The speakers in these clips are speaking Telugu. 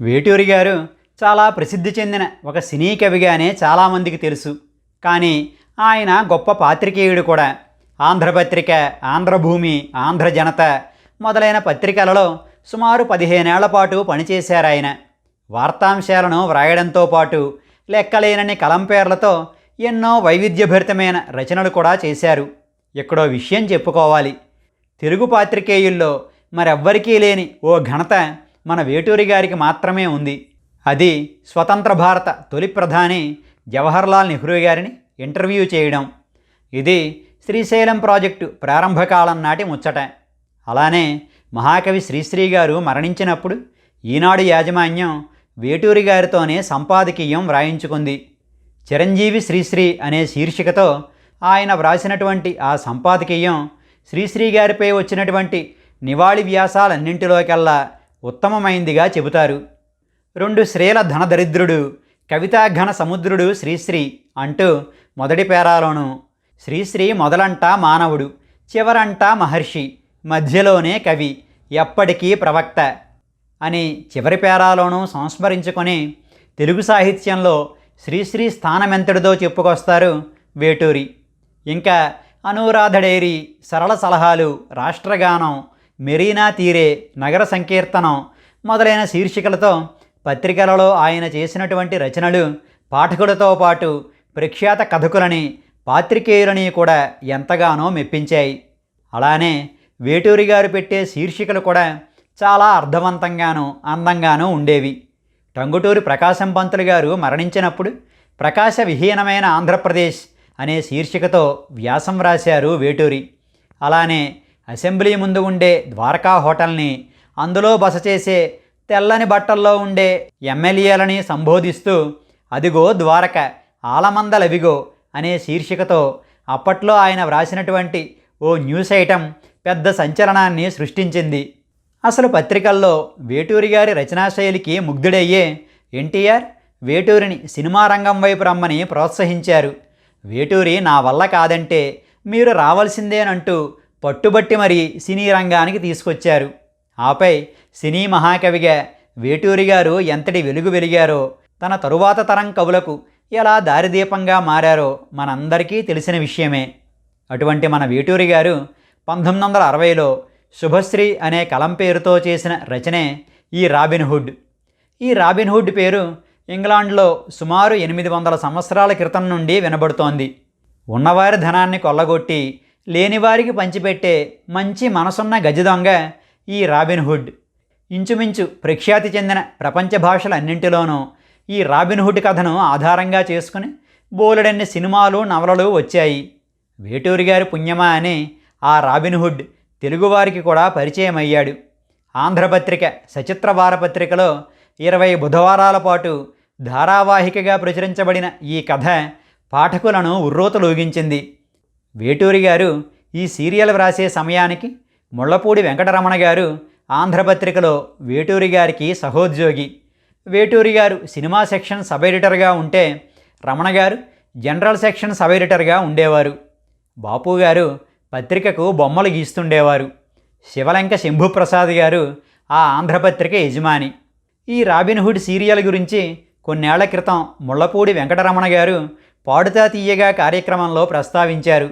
వేటూరి గారు చాలా ప్రసిద్ధి చెందిన ఒక సినీ కవిగానే చాలామందికి తెలుసు. కానీ ఆయన గొప్ప పాత్రికేయుడు కూడా. ఆంధ్రపత్రిక ఆంధ్రభూమి ఆంధ్రజనత మొదలైన పత్రికలలో సుమారు పదిహేనేళ్ళ పాటు పనిచేశారు ఆయన. వార్తాంశాలను వ్రాయడంతో పాటు లెక్కలేనన్ని కలంపేర్లతో ఎన్నో వైవిధ్యభరితమైన రచనలు కూడా చేశారు. ఇక్కడో విషయం చెప్పుకోవాలి. తెలుగు పాత్రికేయుల్లో మరెవ్వరికీ లేని ఓ ఘనత మన వేటూరి గారికి మాత్రమే ఉంది. అది స్వతంత్ర భారత తొలి ప్రధాని జవహర్లాల్ నెహ్రూ గారిని ఇంటర్వ్యూ చేయడం. ఇది శ్రీశైలం ప్రాజెక్టు ప్రారంభకాలం నాటి ముచ్చట. అలానే మహాకవి శ్రీశ్రీ గారు మరణించినప్పుడు ఈనాడు యాజమాన్యం వేటూరి గారితోనే సంపాదకీయం వ్రాయించుకుంది. చిరంజీవి శ్రీశ్రీ అనే శీర్షికతో ఆయన వ్రాసినటువంటి ఆ సంపాదకీయం శ్రీశ్రీ గారిపై వచ్చినటువంటి నివాళి వ్యాసాలన్నింటిలోకెల్లా ఉత్తమమైందిగా చెబుతారు. రెండు శ్రీల ధనదరిద్రుడు కవితాఘన సముద్రుడు శ్రీశ్రీ అంటూ మొదటి పేరాలోను శ్రీశ్రీ మొదలంటా మానవుడు చివరంటా మహర్షి మధ్యలోనే కవి ఎప్పటికీ ప్రవక్త అని చివరి పేరాలోనూ సంస్మరించుకొని తెలుగు సాహిత్యంలో శ్రీశ్రీ స్థానమెంతటిదో చెప్పుకొస్తారు వేటూరి. ఇంకా అనురాధ డైరీ సరళ సలహాలు రాష్ట్రగానం మెరీనా తీరే నగర సంకీర్తనం మొదలైన శీర్షికలతో పత్రికలలో ఆయన చేసినటువంటి రచనలు పాఠకులతో పాటు ప్రఖ్యాత కథకులని పాత్రికేయులని కూడా ఎంతగానో మెప్పించాయి. అలానే వేటూరి గారు పెట్టే శీర్షికలు కూడా చాలా అర్థవంతంగానూ అందంగానూ ఉండేవి. టంగుటూరి ప్రకాశం పంతులు గారు మరణించినప్పుడు ప్రకాశ విహీనమైన ఆంధ్రప్రదేశ్ అనే శీర్షికతో వ్యాసం రాశారు వేటూరి. అలానే అసెంబ్లీ ముందు ఉండే ద్వారకా హోటల్ని అందులో బస చేసే తెల్లని బట్టల్లో ఉండే ఎమ్మెల్యేలని సంబోధిస్తూ అదిగో ద్వారక ఆలమందలవిగో అనే శీర్షికతో అప్పట్లో ఆయన వ్రాసినటువంటి ఓ న్యూస్ ఐటెం పెద్ద సంచలనాన్ని సృష్టించింది. అసలు పత్రికల్లో వేటూరి గారి రచనాశైలికి ముగ్ధుడయ్యే ఎన్టీఆర్ వేటూరిని సినిమా రంగం వైపు రమ్మని ప్రోత్సహించారు. వేటూరి నా వల్ల కాదంటే మీరు రావాల్సిందేనంటూ పట్టుబట్టి మరి సినీ రంగానికి తీసుకొచ్చారు. ఆపై సినీ మహాకవిగా వేటూరి గారు ఎంతటి వెలుగు వెలిగారో తన తరువాత తరం కవులకు ఎలా దారిదీపంగా మారారో మనందరికీ తెలిసిన విషయమే. అటువంటి మన వేటూరి గారు పంతొమ్మిది వందల అరవైలో శుభశ్రీ అనే కలం పేరుతో చేసిన రచనే ఈ రాబిన్హుడ్ ఈ రాబిన్హుడ్ పేరు ఇంగ్లాండ్లో సుమారు ఎనిమిది వందల సంవత్సరాల క్రితం నుండి వినబడుతోంది. ఉన్నవారి ధనాన్ని కొల్లగొట్టి లేనివారికి పంచిపెట్టే మంచి మనసున్న గజదొంగ ఈ రాబిన్హుడ్ ఇంచుమించు ప్రఖ్యాతి చెందిన ప్రపంచ భాషలన్నింటిలోనూ ఈ రాబిన్హుడ్ కథను ఆధారంగా చేసుకుని బోలెడన్ని సినిమాలు నవలలు వచ్చాయి. వేటూరి గారి పుణ్యమా అని ఆ రాబిన్హుడ్ తెలుగువారికి కూడా పరిచయం అయ్యాడు ఆంధ్రపత్రిక సచిత్ర వారపత్రికలో ఇరవై బుధవారాల పాటు ధారావాహికగా ప్రచురించబడిన ఈ కథ పాఠకులను ఉర్రోతలూగించింది. వేటూరి గారు ఈ సీరియల్ వ్రాసే సమయానికి ముళ్ళపూడి వెంకటరమణ గారు ఆంధ్రపత్రికలో వేటూరి గారికి సహోద్యోగి. వేటూరి గారు సినిమా సెక్షన్ సబ్ ఎడిటర్గా ఉంటే రమణ గారు జనరల్ సెక్షన్ సబ్ ఎడిటర్గా ఉండేవారు. బాపు గారు పత్రికకు బొమ్మలు గీస్తుండేవారు. శివలంక శంభుప్రసాద్ గారు ఆ ఆంధ్రపత్రిక యజమాని. ఈ రాబిన్హుడ్ సీరియల్ గురించి కొన్నేళ్ళ క్రితం ముళ్ళపూడి వెంకటరమణ గారు పాడుతా తీయగా కార్యక్రమంలో ప్రస్తావించారు.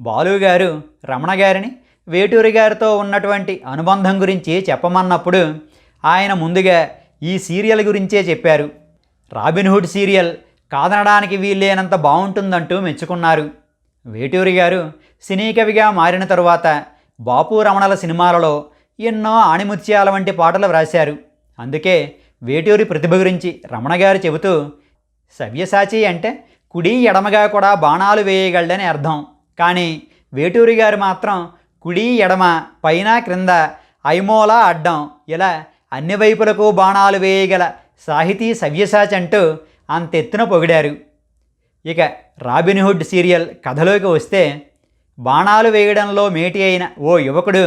బాలు గారు రమణ గారిని వేటూరి గారితో ఉన్నటువంటి అనుబంధం గురించి చెప్పమన్నప్పుడు ఆయన ముందుగా ఈ సీరియల్ గురించే చెప్పారు. రాబిన్హుడ్ సీరియల్ కాదనడానికి వీల్లేనంత బాగుంటుందంటూ మెచ్చుకున్నారు. వేటూరి గారు సినీ కవిగా మారిన తరువాత బాపు రమణల సినిమాలలో ఎన్నో ఆణిముత్యాల వంటి పాటలు వ్రాశారు. అందుకే వేటూరి ప్రతిభ గురించి రమణ గారు చెబుతూ సవ్యసాచి అంటే కుడి ఎడమగా కూడా బాణాలు వేయగలడని అర్థం. కానీ వేటూరి గారు మాత్రం కుడి ఎడమ పైన క్రింద ఐమోల అడ్డం ఇలా అన్ని వైపులకు బాణాలు వేయగల సాహితీ సవ్యసాచి అంటూ అంతెత్తున పొగిడారు. ఇక రాబిన్హుడ్ సీరియల్ కథలోకి వస్తే బాణాలు వేయడంలో మేటి అయిన ఓ యువకుడు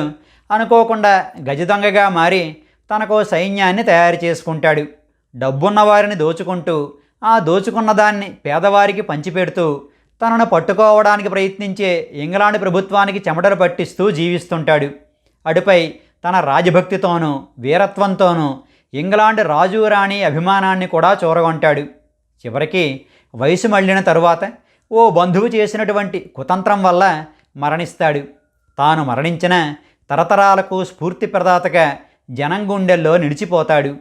అనుకోకుండా గజదొంగగా మారి తనకో సైన్యాన్ని తయారు చేసుకుంటాడు. డబ్బున్న వారిని దోచుకుంటూ ఆ దోచుకున్న దాన్ని పేదవారికి పంచిపెడుతూ తనను పట్టుకోవడానికి ప్రయత్నించే ఇంగ్లాండ్ ప్రభుత్వానికి చెమటలు పట్టిస్తూ జీవిస్తుంటాడు. అటుపై తన రాజభక్తితోనూ వీరత్వంతోనూ ఇంగ్లాండ్ రాజు రాణి అభిమానాన్ని కూడా చూరగొంటాడు. చివరికి వయసు మళ్ళిన తరువాత ఓ బంధువు చేసినటువంటి కుతంత్రం వల్ల మరణిస్తాడు. తాను మరణించిన తరతరాలకు స్ఫూర్తి ప్రదాతగా జనం గుండెల్లో నిలిచిపోతాడు.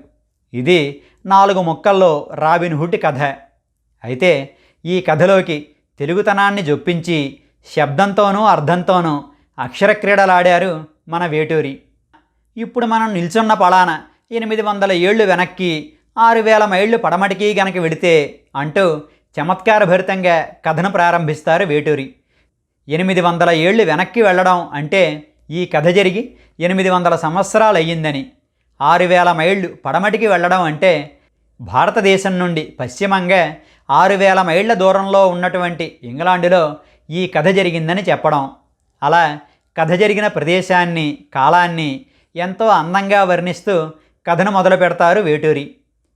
ఇది నాలుగు ముక్కల్లో రాబిన్ హుడ్ కథ. అయితే ఈ కథలోకి తెలుగుతనాన్ని జొప్పించి శబ్దంతోనూ అర్థంతోనూ అక్షర క్రీడలాడారు మన వేటూరి. ఇప్పుడు మనం నిల్చున్న పలాన ఎనిమిది వందల ఏళ్ళు వెనక్కి ఆరు వేల మైళ్ళు పడమటికి గనక వెడితే అంటూ చమత్కారభరితంగా కథను ప్రారంభిస్తారు వేటూరి. ఎనిమిది వందల ఏళ్ళు వెనక్కి వెళ్ళడం అంటే ఈ కథ జరిగి ఎనిమిది వందల సంవత్సరాలు అయ్యిందని ఆరు వేల మైళ్ళు పడమటికి వెళ్ళడం అంటే భారతదేశం నుండి పశ్చిమంగా ఆరు వేల మైళ్ళ దూరంలో ఉన్నటువంటి ఇంగ్లాండులో ఈ కథ జరిగిందని చెప్పడం. అలా కథ జరిగిన ప్రదేశాన్ని కాలాన్ని ఎంతో అందంగా వర్ణిస్తూ కథను మొదలు పెడతారు వేటూరి.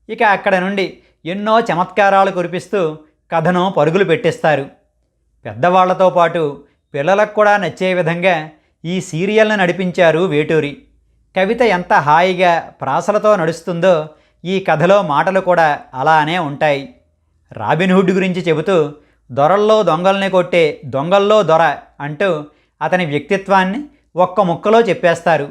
ఇక అక్కడ నుండి ఎన్నో చమత్కారాలు కురిపిస్తూ కథను పరుగులు పెట్టిస్తారు. పెద్దవాళ్ళతో పాటు పిల్లలకు కూడా నచ్చే విధంగా ఈ సీరియల్ను నడిపించారు వేటూరి. కవిత ఎంత హాయిగా ప్రాసలతో నడుస్తుందో ఈ కథలో మాటలు కూడా అలానే ఉంటాయి. రాబిన్హుడ్ గురించి చెబుతూ దొరల్లో దొంగల్ని కొట్టే దొంగల్లో దొర అంటూ అతని వ్యక్తిత్వాన్ని ఒక్క ముక్కలో చెప్పేస్తారు.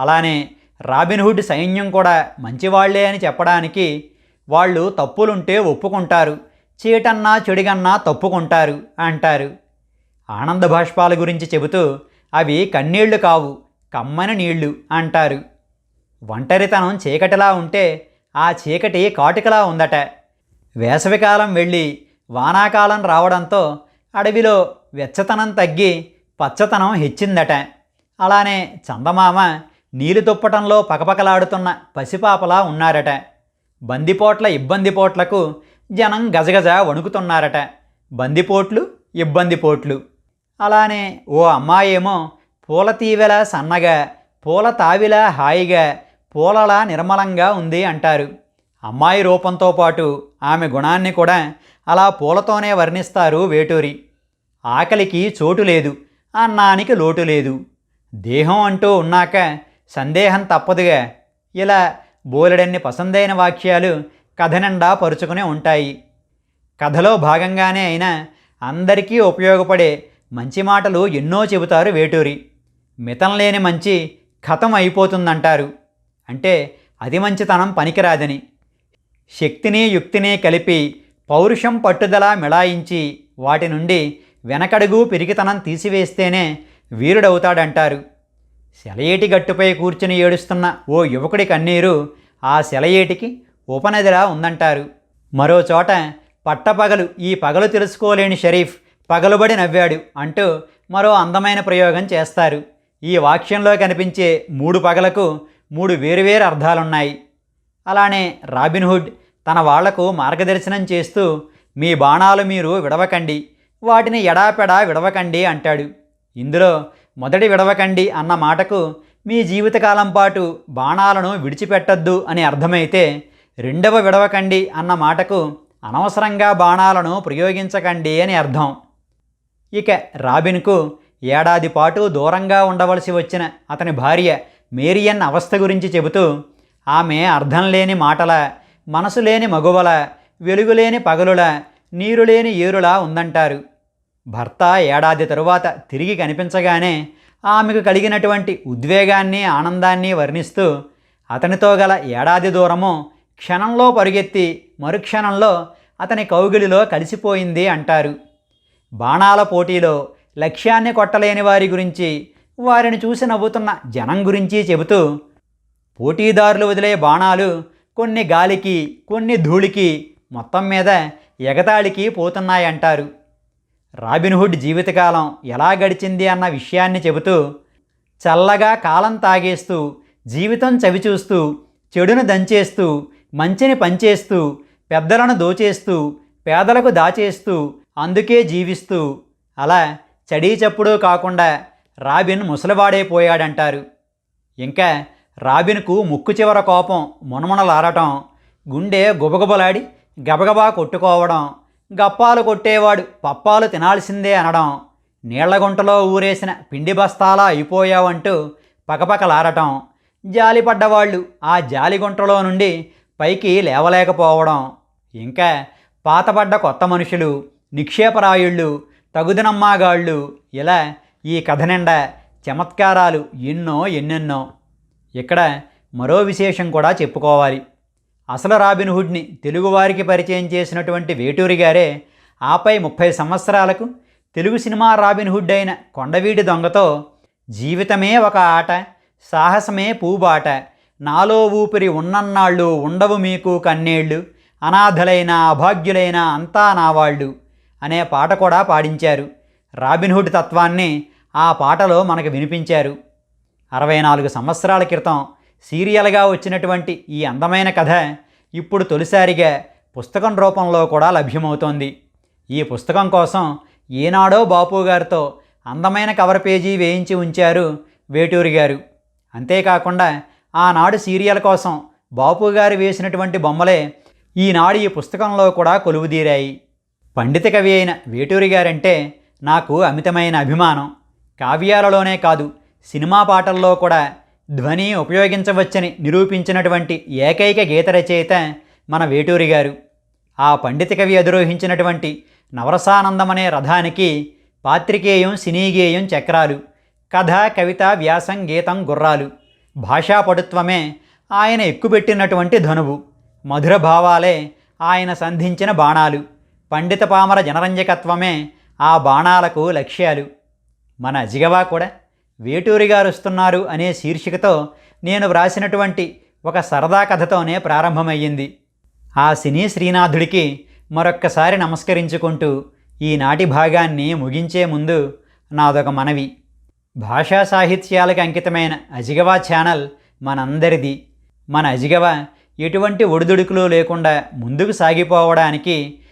అలానే రాబిన్హుడ్ సైన్యం కూడా మంచివాళ్ళే అని చెప్పడానికి వాళ్ళు తప్పులుంటే ఒప్పుకుంటారు చీటన్నా చెడిగన్నా తప్పుకుంటారు అంటారు. ఆనంద భాష్పాల గురించి చెబుతూ అవి కన్నీళ్ళు కావు కమ్మని నీళ్ళు అంటారు. ఒంటరితనం చీకటిలా ఉంటే ఆ చీకటి కాటికలా ఉందట. వేసవికాలం వెళ్ళి వానాకాలం రావడంతో అడవిలో వెచ్చతనం తగ్గి పచ్చతనం హెచ్చిందట. అలానే చందమామ నీరు తుప్పటంలో పకపకలాడుతున్న పసిపాపలా ఉన్నారట. బందిపోట్ల ఇబ్బందిపోట్లకు జనం గజగజ వణుకుతున్నారట. బందిపోట్లు ఇబ్బందిపోట్లు. అలానే ఓ అమ్మాయేమో పూల తీవెల సన్నగా పూల తావిల హాయిగా పూలలా నిర్మలంగా ఉంది అంటారు. అమ్మాయి రూపంతో పాటు ఆమె గుణాన్ని కూడా అలా పూలతోనే వర్ణిస్తారు వేటూరి. ఆకలికి చోటు లేదు అన్నానికి లోటు లేదు. దేహం అంటూ ఉన్నాక సందేహం తప్పదుగా. ఇలా బోలెడన్ని పసందైన వాక్యాలు కథ నిండా పరుచుకుని ఉంటాయి. కథలో భాగంగానే అయినా అందరికీ ఉపయోగపడే మంచి మాటలు ఎన్నో చెబుతారు వేటూరి. మితం లేని మంచి కథం అయిపోతుందంటారు. అంటే అది మంచితనం పనికిరాదని. శక్తిని యుక్తిని కలిపి పౌరుషం పట్టుదల మిళాయించి వాటి నుండి వెనకడుగు పిరికితనం తీసివేస్తేనే వీరుడవుతాడంటారు. సెలయేటి గట్టుపై కూర్చుని ఏడుస్తున్న ఓ యువకుడి కన్నీరు ఆ సెలయేటికి ఉపనదిలా ఉందంటారు. మరో చోట పట్టపగలు ఈ పగలు తెలుసుకోలేని షరీఫ్ పగలుబడి నవ్వాడు అంటూ మరో అందమైన ప్రయోగం చేస్తారు. ఈ వాక్యంలో కనిపించే మూడు పగలకు మూడు వేరువేరు అర్థాలున్నాయి. అలానే రాబిన్హుడ్ తన వాళ్ళకు మార్గదర్శనం చేస్తూ మీ బాణాలు మీరు విడవకండి వాటిని ఎడాపెడా విడవకండి అంటాడు. ఇందులో మొదటి విడవకండి అన్న మాటకు మీ జీవితకాలం పాటు బాణాలను విడిచిపెట్టద్దు అని అర్థమైతే రెండవ విడవకండి అన్న మాటకు అనవసరంగా బాణాలను ప్రయోగించకండి అని అర్థం. ఇక రాబిన్కు ఏడాది పాటు దూరంగా ఉండవలసి వచ్చిన అతని భార్య మేరియన్ అవస్థ గురించి చెబుతూ ఆమె అర్థం లేని మాటల మనసు లేని మగువల వెలుగులేని పగలుల నీరు లేని ఏరులా ఉందంటారు. భర్త ఏడాది తరువాత తిరిగి కనిపించగానే ఆమెకు కలిగినటువంటి ఉద్వేగాన్ని ఆనందాన్ని వర్ణిస్తూ అతనితో గల ఏడాది దూరము క్షణంలో పరుగెత్తి మరుక్షణంలో అతని కౌగిలిలో కలిసిపోయింది అంటారు. బాణాల పోటీలో లక్ష్యాన్ని కొట్టలేని వారి గురించి వారిని చూసి నవ్వుతున్న జనం గురించి చెబుతూ పోటీదారులు వదిలే బాణాలు కొన్ని గాలికి కొన్ని ధూళికి మొత్తం మీద ఎగతాళికి పోతున్నాయంటారు. రాబిన్హుడ్ జీవితకాలం ఎలా గడిచింది అన్న విషయాన్ని చెబుతూ చల్లగా కాలం తాగేస్తూ జీవితం చవిచూస్తూ చెడును దంచేస్తూ మంచిని పంచేస్తూ పెద్దలను దోచేస్తూ పేదలకు దాచేస్తూ అందుకే జీవిస్తూ అలా చడీ చప్పుడు కాకుండా రాబిన్ ముసలివాడైపోయాడంటారు ఇంకా రాబిన్కు ముక్కు చివర కోపం మునమునలారటం గుండె గుబగుబలాడి గబగబా కొట్టుకోవడం గప్పాలు కొట్టేవాడు పప్పాలు తినాల్సిందే అనడం నీళ్ళగుంటలో ఊరేసిన పిండి బస్తాలా అయిపోయావంటూ పకపకలారటం జాలిపడ్డవాళ్ళు ఆ జాలిగుంటలో నుండి పైకి లేవలేకపోవడం. ఇంకా పాతపడ్డ కొత్త మనుషులు నిక్షేపరాయుళ్ళు తగుదనమ్మాగాళ్ళు ఇలా ఈ కథ నిండా చమత్కారాలు ఎన్నో ఎన్నెన్నో. ఇక్కడ మరో విశేషం కూడా చెప్పుకోవాలి. అసలు రాబిన్హుడ్ని తెలుగువారికి పరిచయం చేసినటువంటి వేటూరి గారే ఆపై ముప్పై సంవత్సరాలకు తెలుగు సినిమా రాబిన్హుడ్ అయిన కొండవీడి దొంగతో జీవితమే ఒక ఆట సాహసమే పూబాట. నాలో ఊపిరి ఉన్నన్నాళ్ళు ఉండవు మీకు కన్నేళ్ళు. అనాథలైన అభాగ్యులైన అంతా నావాళ్ళు. అనే పాట కూడా పాడించారు. రాబిన్హుడ్ తత్వాన్ని ఆ పాటలో మనకు వినిపించారు. అరవై నాలుగు సంవత్సరాల క్రితం సీరియల్గా వచ్చినటువంటి ఈ అందమైన కథ ఇప్పుడు తొలిసారిగా పుస్తకం రూపంలో కూడా లభ్యమవుతోంది. ఈ పుస్తకం కోసం ఏనాడో బాపు గారితో అందమైన కవర్ పేజీ వేయించి ఉంచారు వేటూరి గారు. అంతేకాకుండా ఆనాడు సీరియల్ కోసం బాపు గారు వేసినటువంటి బొమ్మలే ఈనాడు ఈ పుస్తకంలో కూడా కొలువుదీరాయి. పండిత కవి అయిన వేటూరి గారంటే నాకు అమితమైన అభిమానం. కావ్యాలలోనే కాదు సినిమా పాటల్లో కూడా ధ్వని ఉపయోగించవచ్చని నిరూపించినటువంటి ఏకైక గీత రచయిత మన వేటూరి గారు. ఆ పండిత కవి అధిరోహించినటువంటి నవరసానందమనే రథానికి పాత్రికేయం సినీగేయం చక్రాలు కథ కవిత వ్యాసం గీతం గుర్రాలు భాషాపటుత్వమే ఆయన ఎక్కుపెట్టినటువంటి ధనువు మధుర భావాలే ఆయన సంధించిన బాణాలు. పండిత పామర జనరంజకత్వమే ఆ బాణాలకు లక్ష్యాలు. మన జిగవా కూడా వేటూరి గారు వస్తున్నారు అనే శీర్షికతో నేను వ్రాసినటువంటి ఒక సరదా కథతోనే ప్రారంభమయ్యింది. ఆ సినీ శ్రీనాథుడికి మరొక్కసారి నమస్కరించుకుంటూ ఈనాటి భాగాన్ని ముగించే ముందు నాదొక మనవి. భాషా సాహిత్యాలకు అంకితమైన అజిగవా ఛానల్ మనందరిది. మన అజిగవ ఎటువంటి ఒడిదుడుకులు లేకుండా ముందుకు సాగిపోవడానికి